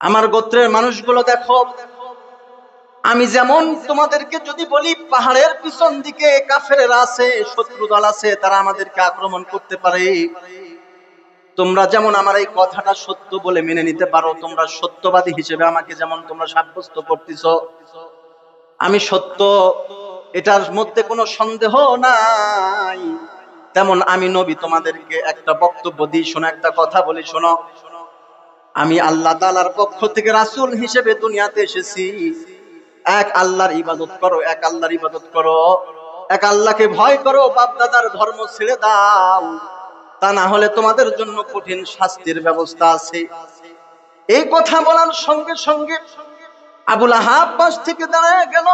আমার গোত্রের মানুষগুলো দেখো। আমি যেমন তোমাদেরকে যদি বলি, পাহাড়ের পিছন দিকে কাফেরেরা আছে, শত্রু দল আছে, তারা আমাদেরকে আক্রমণ করতে পারে। তোমরা যেমন আমার এই কথাটা সত্য বলে মেনে নিতে পারো, তোমরা সত্যবাদী হিসেবে আমাকে যেমন তোমরা সাব্যস্ত করতেছ। আমি সত্য, এটার মধ্যে কোনো সন্দেহ নাই। তেমন আমি নবী, তোমাদেরকে একটা বক্তব্য দিই, শোনো, একটা কথা বলি, শোনো। আমি আল্লাহ তালার পক্ষ থেকে রাসূল হিসেবে দুনিয়াতে এসেছি। এক আল্লাহর ইবাদত করো, এক আল্লাহর ইবাদত করো। এক আল্লাহকে ভয় করো বাপ দাদার ধর্ম ছেড়ে দাও। তা না হলে তোমাদের জন্য কঠিন শাস্তির ব্যবস্থা আছে। এই কথা বলার সঙ্গে সঙ্গে আবুল আহাব পাশ থেকে দাঁড়ায় গেল।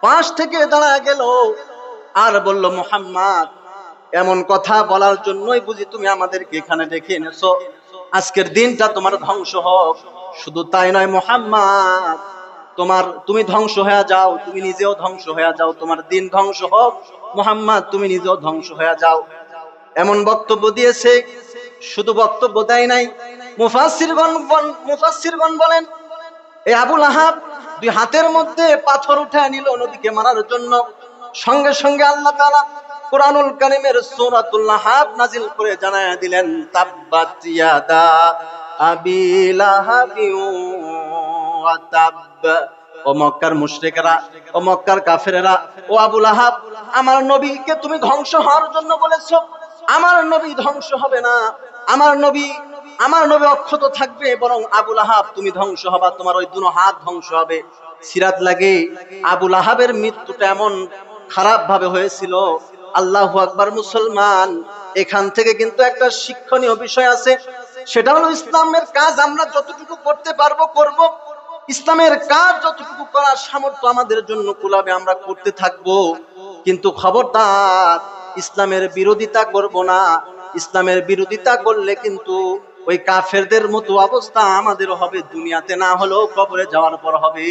পাশ থেকে দাঁড়ায় গেল। আর বলল, মোহাম্মদ, এমন কথা বলার জন্যই বুঝি তুমি আমাদেরকে এখানে ডেকে এনেছো। আজকের দিনটা তোমার ধ্বংস হোক। শুধু তাই নয়, মোহাম্মদ, তোমার, তুমি ধ্বংস হয়ে যাও, তুমি নিজেও ধ্বংস হয়ে যাও, তোমার দিন ধ্বংস হোক। মোহাম্মদ, তুমি নিজেও ধ্বংস হয়ে যাও। এমন বক্তব্য দিয়েছে, শুধু বক্তব্য দেয় নাই। মুফাসিরগণ বল- বলেন এই আবুল আহাব, দুই হাতের মধ্যে পাথর উঠে নিল নদীকে মারার জন্য। সঙ্গে সঙ্গে আল্লাহ তাআলা কোরআনুল কারীমের সূরাতুল হাব নাজিল করে জানায়া দিলেন, তাব্বাত ইয়াদা আবি লাহাবি ওয়া তাব ও মক্কার মুশরিকরা, ও মক্কার কাফেরেরা, ও আবুল আহাব আমার নবীকে তুমি ধ্বংস হওয়ার জন্য বলেছ? আমার নবী ধ্বংস হবে না। আমার নবী আমার নবী অক্ষত থাকবে, বরং আবুল আহাব তুমি ধ্বংস হবা, তোমার ওই দুনো হাত ধ্বংস হবে। সিরাত লাগে আবুল আহাবের মৃত্যুটা এমন খারাপ ভাবে হয়েছিল আল্লাহ আকবার মুসলমান। এখান থেকে কিন্তু একটা শিক্ষণীয় বিষয় আছে। সেটা হলো ইসলামের কাজ আমরা যতটুকু করতে পারব, করব। ইসলামের কাজ যতটুকু করার সামর্থ্য আমাদের জন্য কুলাবে আমরা করতে থাকব। কিন্তু খবরদার, ইসলামের বিরোধিতা করব না। ইসলামের বিরোধিতা করলে কিন্তু ওই কাফেরদের মতো অবস্থা আমাদের হবে দুনিয়াতে, না হলেও কবরে যাওয়ার পর হবে।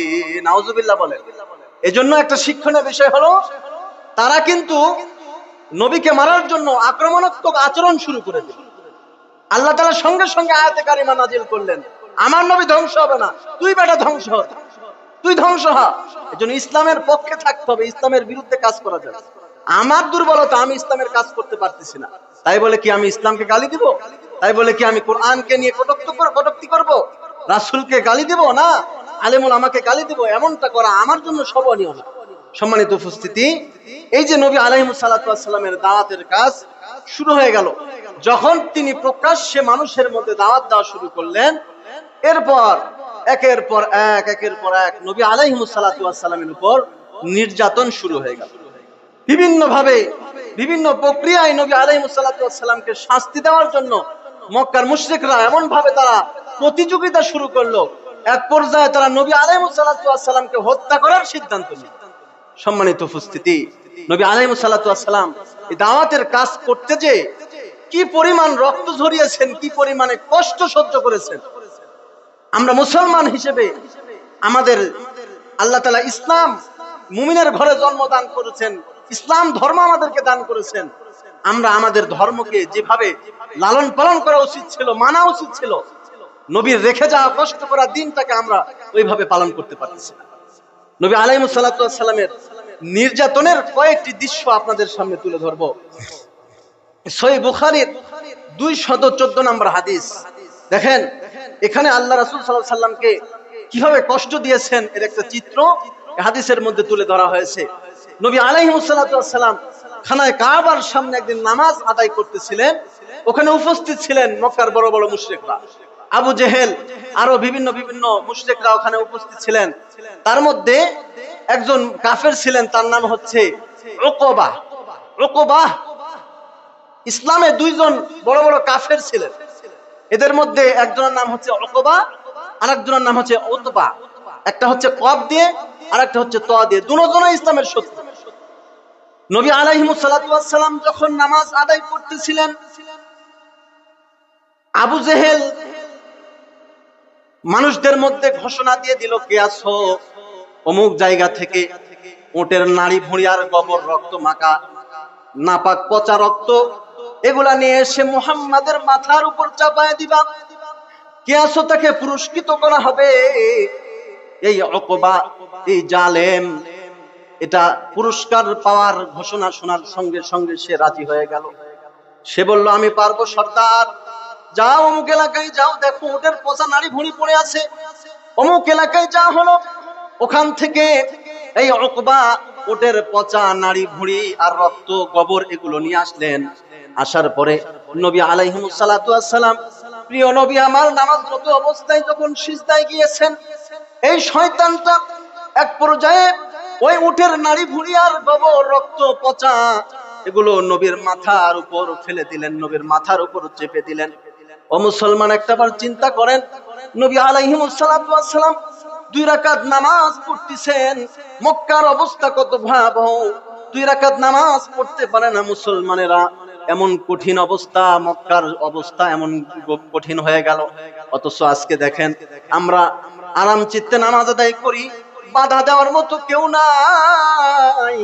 নাউজুবিল্লাহ বলে এজন্য একটা শিক্ষণীয় বিষয় হলো, তারা কিন্তু নবীকে মারার জন্য আক্রমণাত্মক আচরণ শুরু করে দিল। আল্লাহ তাআলা সঙ্গে সঙ্গে আয়াতে কারিমা নাজিল করলেন। আমার নবী ধ্বংস হবে না, তুই বেটা ধ্বংস হ। তুই ধ্বংস হ। এজন্য ইসলামের পক্ষে থাকতে হবে, ইসলামের বিরুদ্ধে কাজ করা যাবে। আমার দুর্বলতা আমি ইসলামের কাজ করতে পারতেছি না। তাই বলে কি আমি ইসলামকে গালি দিব? তাই বলে কি আমি কোরআনকে নিয়ে কটুক্ত কটুক্তি করব? রাসূলকে গালি দিব না? আলেমুল আমাকে গালি দিব? এমনটা করা আমার জন্য শোভনীয় না। সম্মানিত উপস্থিতি, এই যে নবী আলাইহিস সালামের দাওয়াতের কাজ শুরু হয়ে গেল। যখন তিনি প্রকাশ্যে মানুষের মধ্যে দাওয়াত দেওয়া শুরু করলেন, এরপর একের পর এক, একের পর এক নবী আলাইহিস সালামের উপর নির্যাতন শুরু হয়ে গেল। বিভিন্ন ভাবে বিভিন্ন প্রক্রিয়ায় নবী আলাইহিস সালামকে শাস্তি দেওয়ার জন্য মক্কার মুশরিকরা এমন ভাবে তারা প্রতিযোগিতা শুরু করল। এক পর্যায়ে তারা নবী আলাইহিস সালামকে হত্যা করার সিদ্ধান্ত নিল। সম্মানিত উপস্থিতি। নবী আলাইহিস সালাম এই দাওয়াতের কাজ করতে যে কি পরিমাণ রক্ত ঝরিয়েছেন, কি পরিমাণে কষ্ট সহ্য করেছেন। আমরা মুসলমান হিসেবে আমাদের আল্লাহ তালা ইসলাম মুমিনের ঘরে জন্মদান করেছেন, ইসলাম ধর্ম আমাদেরকে দান করেছেন। আমরা আমাদের ধর্মকে যেভাবে লালন পালন করা উচিত ছিল, মানা উচিত ছিল, নবীর রেখে যাওয়া কষ্ট করা দিনটাকে আমরা ওইভাবে পালন করতে পারতেছি না। নবী আলাইমুস সালামের নির্যাতনের কয়েকটি দৃশ্য আপনাদের সামনে তুলে ধরবো। সই বুখারির দুই শত চোদ্দ নম্বর হাদিস। দেখেন, এখানে আল্লাহ রাসুল সাল্লাহ সাল্লামকে কীভাবে কষ্ট দিয়েছেন, এর একটা চিত্র হাদিসের মধ্যে তুলে ধরা হয়েছে। নবী আলাইহিমসাল্লাম খানায় কাবার সামনে একদিন নামাজ আদায় করতেছিলেন। ওখানে উপস্থিত ছিলেন মক্কার বড় বড় মুশরিকরা। আবু জেহেল, আরও বিভিন্ন বিভিন্ন মুশরিকরা ওখানে উপস্থিত ছিলেন। তার মধ্যে একজন কাফের ছিলেন, তার নাম হচ্ছে ওকবা ওকবা ইসলামে দুইজন বড় বড় কাফের ছিলেন। এদের মধ্যে একজনের নাম হচ্ছে অকবা আর একজনের নাম হচ্ছে ওতবা একটা হচ্ছে কব দিয়ে আর একটা হচ্ছে ত দিয়ে। দুজনে ইসলামের শত্রু। নবী আলাইহিমুসালাম যখন নামাজ আদায় করতেছিলেন, আবু জেহেল মানুষদের মধ্যে ঘোষণা দিয়ে দিল, কে আছো? অমুক জায়গা থেকে ওটের নাড়ি ভুঁড়ি গোবর রক্ত মাখা, নাপাক পচা রক্ত, এগুলা নিয়ে এসে মুহাম্মাদের মাথার উপর চাপায় দিবা। কে আসো তাকে পুরস্কৃত করা হবে? এই অকবা, এই জালেম, এটা পুরস্কার পাওয়ার ঘোষণা শোনার সঙ্গে সঙ্গে সে রাজি হয়ে গেল। সে বলল, আমি পারব, সর্দার। যাও অমুক এলাকায়, যাও দেখো ওদের পচা নারী ভুঁড়ি পড়ে আছে। অমুক এলাকায় যা হলো, ওখান থেকে এই অকবা ওটের পচা নারী ভুঁড়ি আর রক্ত, গোবর এগুলো নিয়ে আসলেন। আসার পরে নবী আলাইহিমুসালাম প্রিয় নবী আমার নামাজরত অবস্থায় যখন সিজদায় গিয়েছেন, এই শয়তানটা এক পর্যায়ে ওই উটের নারী ভুঁড়ি আর গোবর, রক্ত, পচা এগুলো নবীর মাথার উপর ফেলে দিলেন, নবীর মাথার উপর চেপে দিলেন। ও মুসলমান একটাবার চিন্তা করেন, নবী আলাইহিমুসালাম দুই রাকাত নামাজ পড়তেছেন, মক্কার অবস্থা কত ভয়াবহ। দুই রাকাত নামাজ পড়তে পারে না মুসলমানেরা, এমন কঠিন অবস্থা, মক্কার অবস্থা এমন কঠিন হয়ে গেল। অথচ আজকে দেখেন, আমরা আরাম চিত্তে নামাজ আদায় করি, বাধা দেওয়ার মতো কেউ নাই।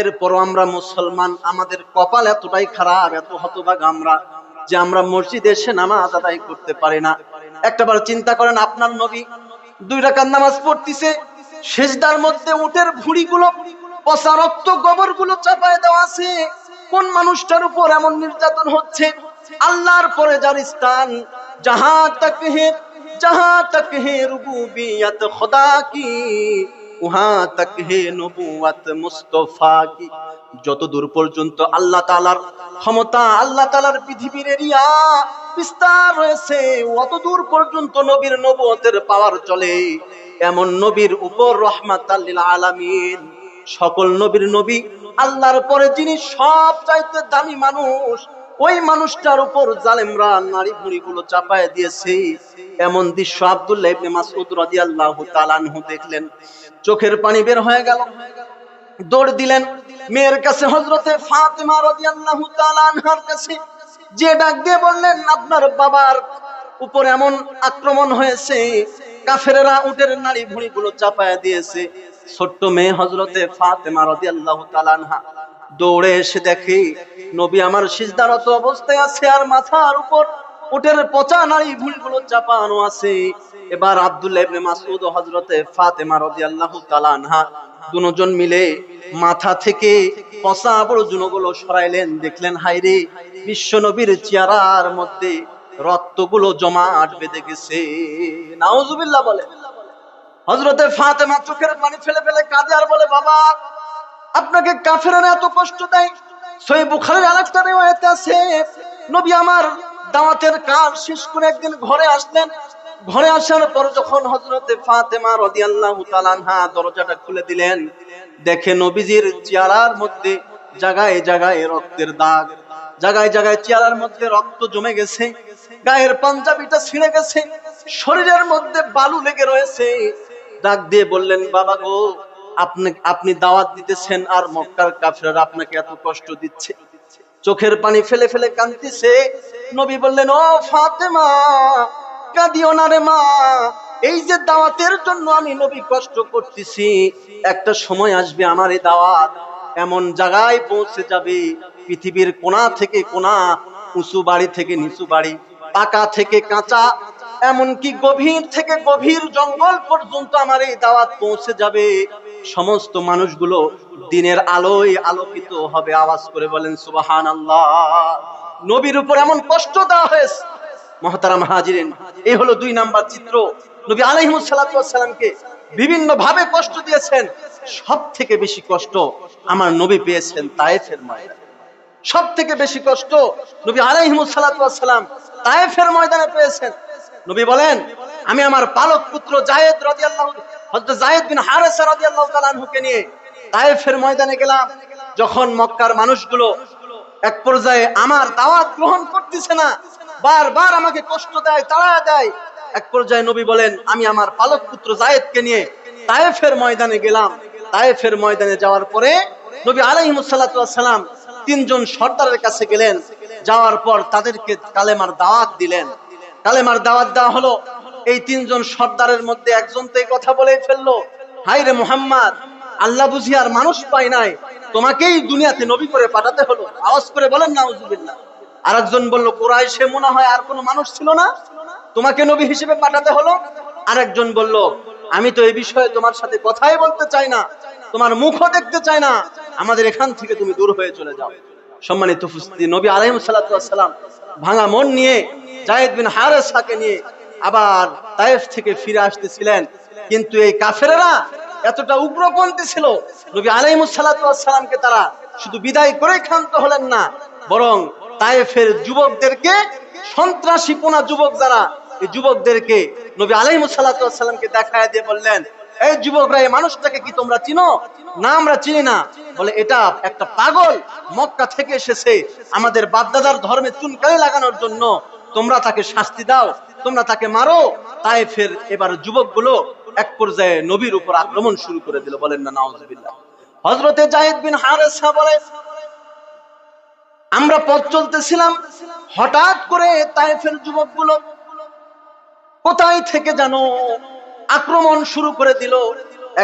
এরপরও আমরা মুসলমান, আমাদের কপাল এতটাই খারাপ, এত হতভাগ আমরা। যে আমরা মসজিদে এসে নামাজ আদায় করতে পারি না। একটাবার চিন্তা করেন, আপনার নবী দুই রাকাত নামাজ পড়তিছে, সেজদার মধ্যে উটের ভুঁড়িগুলো, পচা রক্ত গোবরগুলো চাপায় দেওয়া আছে। কোন মানুষটার উপর এমন নির্যাতন হচ্ছে? আল্লাহর পরে যার স্থান যাহা তক যাহা তক হে রুবুবিয়ত খোদা কি? উহা তক হে নবুয়ত মুস্তফা কি? যত দূর পর্যন্ত আল্লাহ তাআলার ক্ষমতা, আল্লাহ তাআলার পৃথিবীর এরিয়া বিস্তার রয়েছে অত দূর পর্যন্ত নবীর নবুয়তের পাওয়ার চলে। এমন নবীর উপর রহমাতাল লিল আলামিন। সকল নবীর নবী আল্লাহর পরে যিনি সব চাইতে দামি মানুষ, ওই মানুষটার উপর জালেমরা নারী ভুঁড়ি গুলো চাপায় দিয়েছে। এমন দৃশ্য আব্দুল্লাহ ইবনে মাসউদ রাদিয়াল্লাহু তাআলা দেখলেন। চোখের পানি বের হয়ে গেল। দৌড় দিলেন মেয়ের কাছে হযরতে ফাতেমা রাদিয়াল্লাহু তাআলা আনহার কাছে। যে ডাক দিয়ে বললেন, আপনার বাবার উপর এমন আক্রমণ হয়েছে, কাফেরেরা উটের নারী ভুঁড়ি গুলো চাপায় দিয়েছে। ছোট্ট মেয়ে হজরতে ফাতেমা রাদিয়াল্লাহু তাআলা আনহা দৌড়ে এসে দেখে, নবী আমার সিজদারত অবস্থায় আছে আর মাথার উপর উটের পচা নারী ভুঁড়িগুলো চাপানো আছে। এবার আব্দুল্লাহ ইবনে মাসউদ ও হযরতে ফাতেমা রাদিয়াল্লাহু তাআলা আনহা দুজন মিলে মাথা থেকে পচা আবর্জনগুলো সরাইলেন। দেখলেন হাইরে বিশ্ব নবীর চেহারার মধ্যে রক্তগুলো জমাট বেঁধে গেছে। নাউজুবিল্লাহ বলে। হজরতে ফাতেমা চোখের পানি ফেলে ফেলে কাঁদে আর বলে, বাবা, আপনাকে কাফেরা এত কষ্ট দেয়। সই বুখারের আরেকটা রেওয়ায়তে আছে। নবী আমার দাওয়াতের কাজ শেষ করে একদিন ঘরে আসলেন। ঘরে আসার পর যখন হজরতে ফাতেমা রাদিয়াল্লাহু তাআলা আনহা দরজাটা খুলে দিলেন, দেখে নবীজির চেয়ারার মধ্যে জাগায় জাগায় রক্তের দাগ, জাগায় জাগায় চেয়ারার মধ্যে রক্ত জমে গেছে, গায়ের পাঞ্জাবিটা ছিঁড়ে গেছে, শরীরের মধ্যে বালু লেগে রয়েছে। ডাক দিয়ে বললেন, বাবা গো, আপনি আপনি দাওয়াত দিতেছেন আর মক্কার কাফেররা আপনাকে এত কষ্ট দিচ্ছে। চোখের পানি ফেলে ফেলে কাঁদতেছে। নবী বললেন, ও ফাতেমা, কাঁদিও না রে মা। এই যে দাওয়াতের জন্য আমি নবী কষ্ট করতেছি, একটা সময় আসবে আমার এই দাওয়াত এমন জায়গায় পৌঁছে যাবে। পৃথিবীর কোনা থেকে কোনা উঁচু বাড়ি থেকে নিচু বাড়ি, পাকা থেকে কাঁচা, এমনকি গভীর থেকে গভীর জঙ্গল পর্যন্ত আমার এই দাওয়াত পৌঁছে যাবে। সমস্ত মানুষগুলো দিনের আলোয় আলোকিত হবে, আওয়াজ করে বলেন সুবাহান আল্লাহ নবীর উপর এমন কষ্ট দেওয়া হয়েছে। মহতারাম হাজিরেন, এই হলো দুই নাম্বার চিত্র। নবী আলহিমসালামকে বিভিন্ন ভাবে কষ্ট দিয়েছেন। সব থেকে বেশি কষ্ট আমার নবী পেয়েছেন তায়েফের ময়দানে। সব থেকে বেশি কষ্ট নবী আলাইহিমুসালাম তায়েফের ময়দানে পেয়েছেন। নবী বলেন, আমি আমার পালক পুত্র জায়েদ রাদিয়াল্লাহু নিয়ে তায়েফের ময়দানে গেলাম। যখন মক্কার মানুষগুলো এক পর্যায়ে আমার দাওয়াত গ্রহণ করতেছে না, বারবার আমাকে কষ্ট দেয় তাড়া দেয়। এক পর্যায়ে নবী বলেন, আমি আমার পালক পুত্র জায়েদকে নিয়ে তায়েফের ময়দানে গেলাম। তায়েফের ময়দানে যাওয়ার পরে নবী আলাইহিমুসাল্লাম তিনজন সর্দারের কাছে গেলেন। যাওয়ার পর তাদেরকে কালেমার দাওয়াত দিলেন। কালেমার দাওয়াত দেওয়া হলো এই তিনজন সর্দারের মধ্যে একজন তো এই কথা বলে ফেলল। হাই রে মোহাম্মদ, আল্লাহ বুঝি আর মানুষ পাই নাই। তোমাকেই দুনিয়াতে নবী করে পাঠাতে হলো। আওয়াজ করে বলেন না উজুবিল্লাহ আরেকজন বলল কোরআশে মনে হয় আর কোনো মানুষ ছিল না? তোমাকে নবী হিসেবে পাঠাতে হলো? আরেকজন বলল, আমি তো এই বিষয়ে তোমার সাথে কথাই বলতে চাই না। তোমার মুখও দেখতে চাই না। আমাদের এখান থেকে তুমি দূর হয়ে চলে যাও। সম্মানিত নবী আলাইহিম সালাম ভাঙা মন নিয়ে জায়েদ বিন হারেসাকে নিয়ে আবার তায়েফ থেকে ফিরে আসতেছিলেন। কিন্তু এই কাফেরেরা এতটা উগ্রপন্থী ছিল, নবী আলাইহিম সালামকে তারা শুধু বিদায় করে ক্ষান্ত হলেন না, বরং তায়েফের যুবকদেরকে সন্ত্রাসী পোনা যুবক যারা, এই যুবকদেরকে নবী আলাইহিম সালামকে দেখায় দিয়ে বললেন, এই যুবকরা, এই মানুষটাকে কি তোমরা চিনো? না, আমরা চিনি না। বলে, এটা একটা পাগল, মক্কা থেকে এসেছে। আমাদের বাপদাদার ধর্মে চুনকালি লাগানোর জন্য তোমরা তাকে শাস্তি দাও, তোমরা তাকে মারো। তাই ফের এবার যুবকগুলো এক পর্যায়ে নবীর উপর আক্রমণ শুরু করে দিল। বলেন না, নাউজুবিল্লাহ। হযরতে জাহিদ বিন হারেসা বলে, আমরা পথ চলতেছিলাম, হঠাৎ করে তাইফের যুবকগুলো কোথায় থেকে জানো আক্রমণ শুরু করে দিল।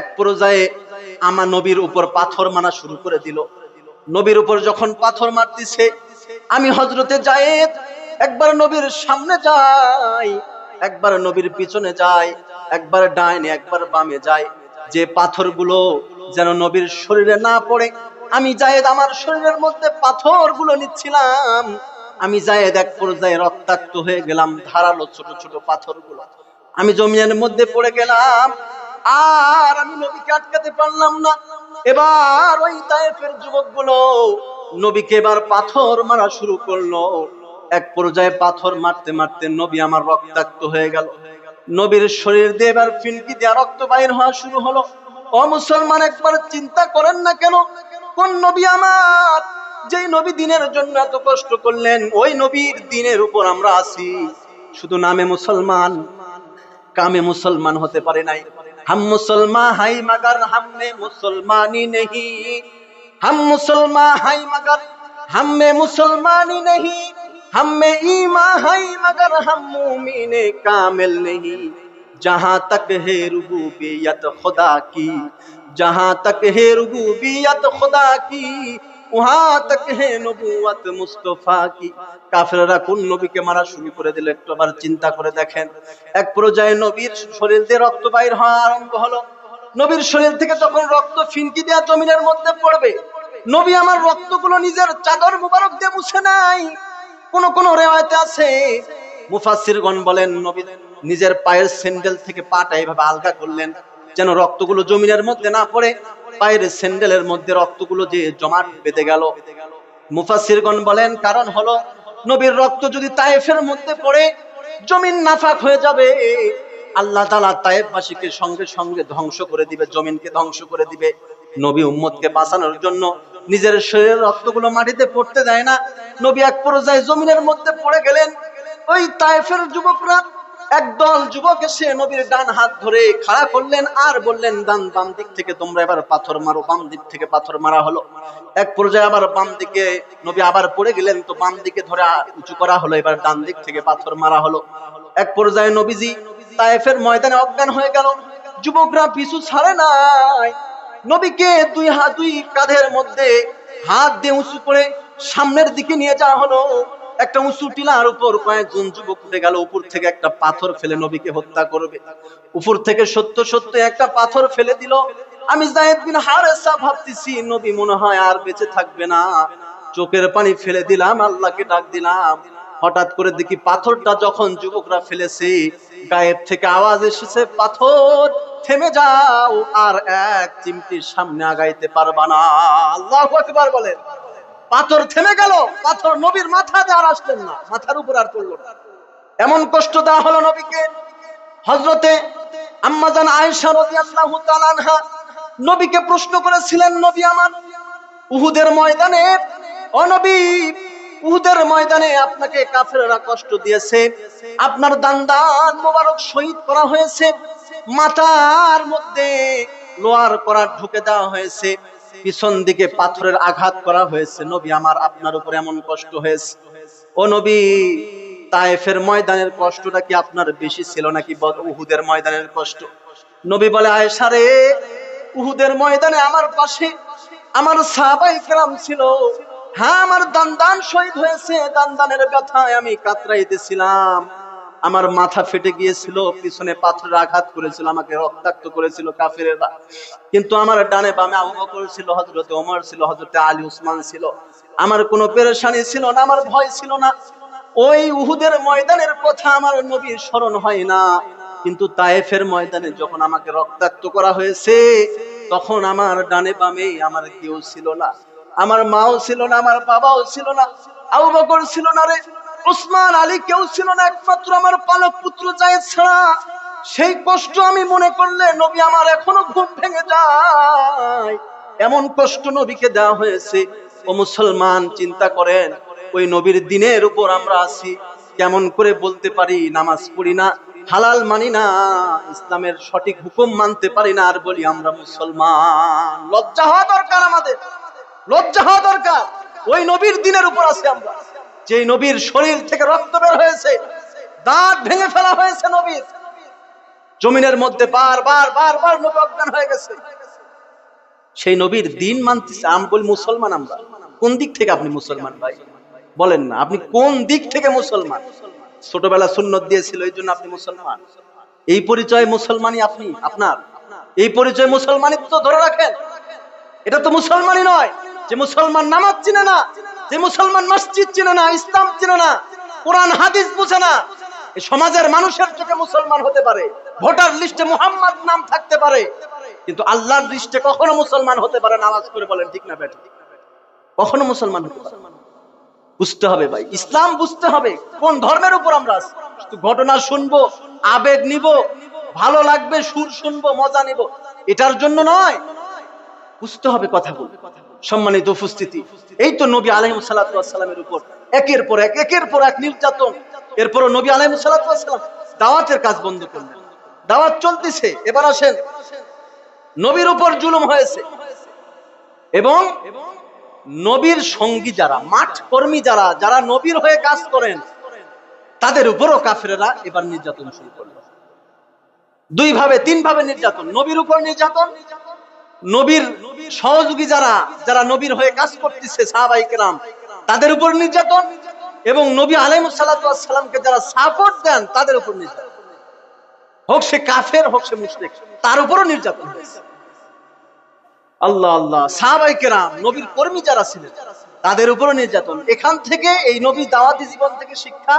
এক পর্যায়ে আমার নবীর উপর পাথর মানা শুরু করে দিল। নবীর উপর যখন পাথর মারতেছে, আমি হজরতে যায়েদ একবার নবীর সামনে যাই একবার নবীর পিছনে যাই একবার ডাইনে, একবার বামে যাই যে পাথরগুলো যেন নবীর শরীরে না পড়ে, আমি জায়েদ আমার শরীরের মধ্যে পাথরগুলো নিচ্ছিলাম। আমি জায়েদ এক পর্যায়ে রক্তাক্ত হয়ে গেলাম, ধারালো ছোট ছোট পাথরগুলো। আমি জমিনের মধ্যে পড়ে গেলাম, আর আমি নবীকে আটকাতে পারলাম না। এবার ওই তায়েফের যুবকগুলো নবীকে এবার পাথর মারা শুরু করল। এক পর্যায়ে পাথর মারতে মারতে নবী আমার রক্তাক্ত হয়ে গেল। নবীর শরীর দিয়ে এবার ফিনকি দিয়ে রক্ত বাহির হওয়া শুরু হলো। ও মুসলমান, একবার চিন্তা করেন না কেন? কোন নবী আমার? যে নবী দিনের জন্য এত কষ্ট করলেন, ওই নবীর দিনের উপর আমরা আসি শুধু নামে মুসলমান, কামে মুসলমান হতে পারে নাই। হাম মুসলমান হাই মাগার হামনে মুসলমানই নেহি। হাম মুসলমান হাই মাগার হামনে মুসলমানই নেহি। ہم میں ایما ہے مگر ہم مومین کامل نہیں جہاں تک ہے কি خدا کی হে تک ہے ربوبیت خدا کی وہاں تک ہے নবুয়াত মুস্তাফা কি কাফেররা কোন নবীকে মারা শুরু করে দিল একটু আবার চিন্তা করে দেখেন এক পর্যায়ে নবীর শরীর দিয়ে রক্ত বাইর হওয়া আরম্ভ হলো নবীর শরীর থেকে তখন রক্ত ফিনকি দেওয়া জমিনের মধ্যে পড়বে, নবী আমার রক্তগুলো নিজের চাদর মুবারক দিয়ে মুছে নাই। কোন কোন রেওয়ায়তে আছে। মুফাসসিরগণ বলেন, নবী নিজের পায়ের স্যান্ডেল থেকে পাটা এভাবে আলগা করলেন, যেন রক্তগুলো জমিনের মধ্যে না পড়ে। পায়ের স্যান্ডেলের মধ্যে রক্তগুলো যে জমাট বেঁধে গেল। মুফাসসিরগণ বলেন, কারণ হলো, নবীর রক্ত যদি তায়েফের মধ্যে পড়ে, জমিন নাফাক হয়ে যাবে। আল্লাহ তালা তায়েফবাসীকে সঙ্গে সঙ্গে ধ্বংস করে দিবে, জমিনকে ধ্বংস করে দিবে। নবী উম্মতকে বাঁচানোর জন্য নিজের শরীরের রক্তগুলো মাটিতে পড়তে দেয় না। নবী এক পর্যায়ে জমিনের মধ্যে পড়ে গেলেন। ওই তায়েফের যুবকরা একদল যুবক এসে নবীর ডান হাত ধরে খাড়া করলেন আর বললেন, ডান, বাম দিক থেকে তোমরা এবার পাথর মারো, বাম দিক থেকে পাথর মারা হলো। এক পর্যায়ে আবার বাম দিকে নবী আবার পড়ে গেলেন, তো বাম দিকে ধরে উঁচু করা হলো, এবার ডান দিক থেকে পাথর মারা হলো। এক পর্যায়ে নবীজি তায়েফের ময়দানে অজ্ঞান হয়ে গেল। যুবকরা পিছু ছাড়ে নাই। নবীকে দুই হাত, দুই কাঁধের মধ্যে হাত দিয়ে উঁচু করে সামনের দিকে নিয়ে যাওয়া হলো। একটা উঁচু টিলার উপর কয়েকজন যুবক উঠে গেল। উপর থেকে একটা পাথর ফেলে নবীকে হত্যা করবে। উপর থেকে সত্য সত্য একটা পাথর ফেলে দিল। আমি ভাবতেছি, নবী মনে হয় আর বেঁচে থাকবে না। চোখের পানি ফেলে দিলাম, আল্লাহকে ডাক দিলাম। হঠাৎ করে দেখি পাথরটা যখন যুবকরা ফেলেছে গায়েব থেকে আওয়াজ এসেছে, পাথর থেমে যাও, আর এক চিমটির সামনে আগাইতে পারবা না। আল্লাহ একবার বলেন। পাথর থেমে গেল, পাথর নবীর মাথাতে আর আসলেন না, মাথার উপর আর পড়ল না। এমন কষ্ট দেওয়া হলো নবীকে। হজরতে আম্মাজান আয়েশা রাদিয়াল্লাহু তাআলা নবীকে প্রশ্ন করেছিলেন, নবী আমার, উহুদের ময়দানে অনবী উহুদের ময়দানে আপনাকে কাফেররা কষ্ট দিয়েছে, আপনার দান দান মোবারক শহীদ করা হয়েছে মাথার মধ্যে লোয়ার করা ঢুকে দেওয়া হয়েছে। পিছন দিকে পাথরের আঘাত করা হয়েছে। নবী আমার আপনার উপর এমন কষ্ট হয়েছে। ও নবী, তায়েফের ময়দানের কষ্টটা কি আপনার বেশি ছিল নাকি উহুদের ময়দানের কষ্ট? নবী বলে, আয়েশা রে, উহুদের ময়দানে আমার পাশে আমার সাহাবাই কেরাম ছিল। হ্যাঁ আমার দান দান শহীদ হয়েছে। দান দানের ব্যথায় আমি কাতরাইতেছিলাম। আমার মাথা ফেটে গিয়েছিল, পিছনে পাথরের আঘাত করেছিল, আমাকে রক্তাক্ত করেছিল কাফিরেরা। কিন্তু আমার ডানে বামে আবু বকর ছিল, হযরতে ওমর ছিল, হযরতে আলী উসমান ছিল। আমার কোনো পেরেশানি ছিল না, আমার ভয় ছিল না। ওই উহুদের ময়দানের কথা আমার নবীর স্মরণ হয় না। কিন্তু তায়েফের ময়দানে যখন আমাকে রক্তাক্ত করা হয়েছে, তখন আমার ডানে বামে আমার কেউ ছিল না। আমার মাও ছিল না, আমার বাবাও ছিল না। আবু বকর ছিল না রে। ওসমান আলী কেউ ছিল না, একমাত্র আমার পালক পুত্র যায় ছাড়া। সেই কষ্ট আমি মনে করলে নবী আমার এখনও ঘুম ভেঙে যায়। এমন কষ্ট নবীকে দেওয়া হয়েছে, ও মুসলমান চিন্তা করেন, ওই নবীর দিনের উপর আমরা আছি, কেমন করে বলতে পারি, নামাজ পড়ি না, হালাল মানি না, ইসলামের সঠিক হুকুম মানতে পারি না, আর বলি আমরা মুসলমান। লজ্জা হওয়া দরকার আমাদের, লজ্জা হওয়া দরকার, ওই নবীর দিনের উপর আছে আমরা। যে নবীর শরীর থেকে রক্ত বের হয়েছে, দাঁত ভেঙে ফেলা হয়েছে নবীর। জমিনের মধ্যে বার বার বার বার নবী অজ্ঞান হয়ে গেছে। সেই নবীর দিন মানতেছে, আমি বলি মুসলমান আমরা। কোন দিক থেকে আপনি মুসলমান ভাই? বলেন না, আপনি কোন দিক থেকে মুসলমান? ছোটবেলা সুন্নত দিয়েছিল, এই জন্য আপনি মুসলমান। এই পরিচয় মুসলমানই আপনি, আপনার। এই পরিচয় মুসলমানই তো ধরে রাখেন। এটা তো মুসলমানই নয় যে মুসলমান নামাজ চিনে না। যে মুসলমান মসজিদ চিনে না, ইসলাম চিনে না, কোরআন, হাদিস বুঝে না সমাজের মানুষের চোখে মুসলমান হতে পারে, ভোটার লিস্টে মুহাম্মদ নাম থাকতে পারে, কিন্তু আল্লাহর লিস্টে কখনো মুসলমান হতে পারে নামাজ করে বলেন, ঠিক না বেটা কখনো মুসলমান হতে পারে বুঝতে হবে ভাই, ইসলাম বুঝতে হবে, কোন ধর্মের উপর আমরা ঘটনা শুনব, আবেগ নিব, ভালো লাগবে, সুর শুনব, মজা নিব, এটার জন্য নয়। বুঝতে হবে কথা বল সম্মানিত উপস্থিতি। এই তো নবী আলহিম সালামের উপর। একের পর এক, একের পর এক নির্যাতন। এরপর নবী আলহিম সালাম দাওয়াতের কাজ বন্ধ করলেন। দাওয়াত চলতেছে, এবার আসেন। নবীর উপর জুলুম হয়েছে। এবং নবীর সঙ্গী যারা, মাঠ কর্মী যারা যারা নবীর হয়ে কাজ করেন, তাদের উপরও কাফেরা এবার নির্যাতন শুরু করল। দুই ভাবে তিন ভাবে নির্যাতন। নবীর উপর নির্যাতন নবীর সহযোগী যারা যারা নবীর হয়ে কাজ করতেছে সাহাবাই কেরাম, তাদের উপর নির্যাতন এবং নবী আলাইম সালামকে যারা সাপোর্ট দেন, তাদের উপর নির্যাতন। হোক সে কাফের, হোক সে মুশরিক, তার উপরও নির্যাতন আল্লাহ আল্লাহ, সাহাবাই কেরাম, নবীর কর্মী যারা ছিলেন, তাদের উপরও নির্যাতন। এখান থেকে এই নবী দাওয়াতি জীবন থেকে শিক্ষা,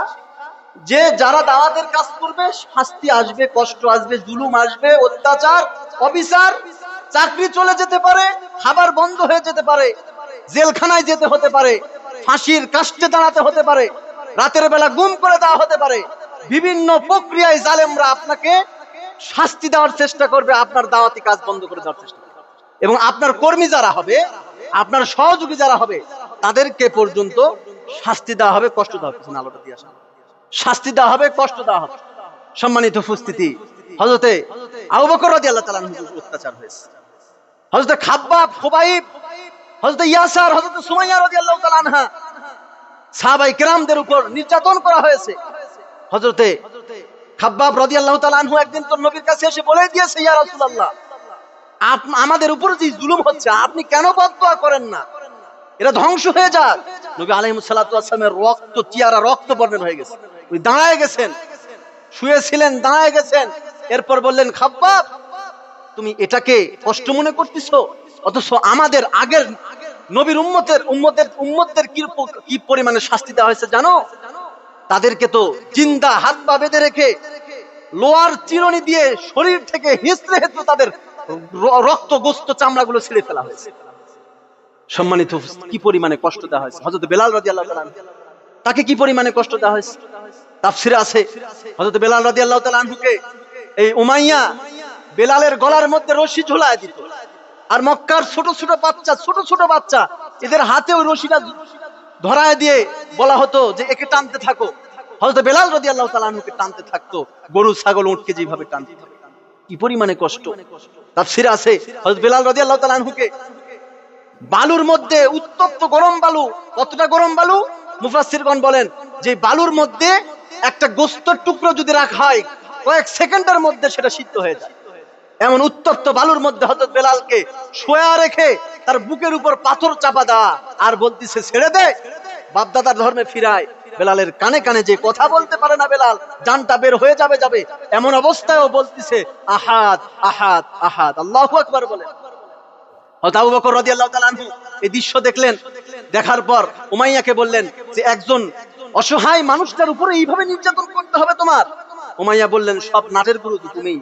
যে যারা দাওয়াতের কাজ করবে, শাস্তি আসবে, কষ্ট আসবে, জুলুম আসবে, অত্যাচার, অবিচার চাকরি চলে যেতে পারে, খাবার বন্ধ হয়ে যেতে পারে, জেলখানায় যেতে হতে পারে, ফাঁসির কাষ্টে দাঁড়াতে হতে পারে, রাতের বেলা গুম করে দেওয়া হতে পারে। বিভিন্ন প্রক্রিয়ায় জালেমরা আপনাকে শাস্তি দেওয়ার চেষ্টা করবে, আপনার দাওয়াতি কাজ বন্ধ করে দেওয়ার চেষ্টা করবে। এবং আপনার কর্মী যারা হবে, আপনার সহযোগী যারা হবে, তাদেরকে পর্যন্ত শাস্তি দেওয়া হবে, কষ্ট দেওয়া হবে। আলোটা দিয়ে আসা শাস্তি দেওয়া হবে, কষ্ট দেওয়া হবে। সম্মানিত উপস্থিতি হজরতে আবু বকর রাদিয়াল্লাহু তাআলা অত্যাচার হয়েছে। হজরতে খাব্বাব, খুবাইব হজরতে ইয়াসার হজরতে সুমাইয়া রাদিয়াল্লাহু তাআলা আনহা সাহাবাই কেরামদের উপর নির্যাতন করা হয়েছে। হজরতে খাব্বাব রাদিয়াল্লাহু তাআলা আনহু একদিন তো নবীর কাছে এসে বলে দিয়েছে, ইয়া রাসূলুল্লাহ আমাদের উপর যে জুলুম হচ্ছে, আপনি কেন বদদোয়া করেন না? এরা ধ্বংস হয়ে যাক। নবী আলাইহিস সালাতু রক্ত, চেহারা রক্ত বর্ণের হয়ে গেছে। উনি দাঁড়ায় গেছেন, শুয়েছিলেন, দাঁড়ায় গেছেন। এরপর বললেন, খাব্বাব তুমি এটাকে কষ্ট মনে করতেছো? অথচ আমাদের আগের নবীর উম্মতের উম্মতের উম্মতদের কি কি পরিমাণে শাস্তি দেওয়া হয়েছে জানো? তাদেরকে তো জিন্দা হাত পা বেঁধে রেখে লোয়ার চিরনি দিয়ে শরীর থেকে হিসড়ে হেঁচড়ে তাদের রক্ত গোস্ত চামড়াগুলো ছিঁড়ে ফেলা হয়েছে। সম্মানিত কি পরিমাণে কষ্ট দেওয়া হয়েছে? হযরত বেলাল তাআলা আনহু, তাকে কি পরিমাণে কষ্ট দেওয়া হয়েছে? তাফসিরে আছে হযরত বেলাল রাদিয়াল্লাহু তাআলা আনহুকে এই উমাইয়া বেলালের গলার মধ্যে রশি ঝুলায় দিত। আর মক্কার ছোট ছোট বাচ্চা, ছোট ছোট বাচ্চা, এদের হাতে ওই রশিটা ধরায় দিয়ে বলা হতো যে, একে টানতে থাকো। হয়তো বেলাল রাদিয়াল্লাহু তাআলা আনহুকে টানতে থাকতো। গরু, ছাগল, উটকে যেভাবে টানতে কি পরিমাণে কষ্ট। তাফসিরে আছে। হযরত বেলাল রাদিয়াল্লাহু তাআলা আনহুকে বালুর মধ্যে উত্তপ্ত গরম বালু, কতটা গরম বালু? মুফাসসিরগণ বলেন যে, বালুর মধ্যে একটা গোস্তর টুকরো যদি রাখা হয়, কয়েক সেকেন্ডের মধ্যে সেটা সিদ্ধ হয়ে যায়। এমন উত্তপ্ত বালুর মধ্যে হযরত বেলালকে শোয়া রেখে তার বুকের উপর পাথর চাপা দেওয়া আর বলতিছে, ছেড়ে দে। বাপদাদার ধর্মে ফিরায়। বেলালের কানে কানে যে কথা বলতে পারে না বেলাল, জানটা বের হয়ে যাবে যাবে এমন অবস্থায়ও বলতিছে, আহাদ আহাদ আহাদ। আল্লাহু আকবার বলে। এই দৃশ্য দেখলেন। দেখার পর উমাইয়াকে বললেন যে, একজন অসহায় মানুষটার উপরে এইভাবে নির্যাতন করতে হবে তোমার? উমাইয়া বললেন, সব নাটের গুরু তুমি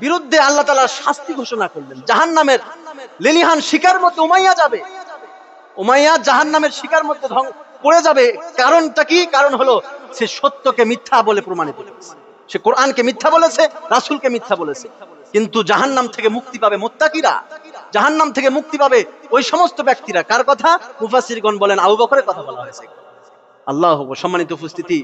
বিরুদ্ধে আল্লাহ তাআলা শাস্তি ঘোষণা করলেন। জাহান্নামের লেলিহান শিকার মধ্যে উমাইয়া যাবে। উমাইয়া জাহান্নামের শিকার মধ্যে পড়ে যাবে। কারণটা কি? কারণ হলো সে সত্যকে মিথ্যা বলে প্রমাণিত সে কোরআনকে মিথ্যা বলেছে, রাসূলকে মিথ্যা বলেছে। কিন্তু জাহান্নাম থেকে মুক্তি পাবে মোত্তাকিরা। জাহান্নাম থেকে মুক্তি পাবে ওই সমস্ত ব্যক্তিরা। কার কথা? মুফাসিরগণ বলেন আবু বকরের কথা বলা হয়েছে। আল্লাহ সম্মানিত উপস্থিতি।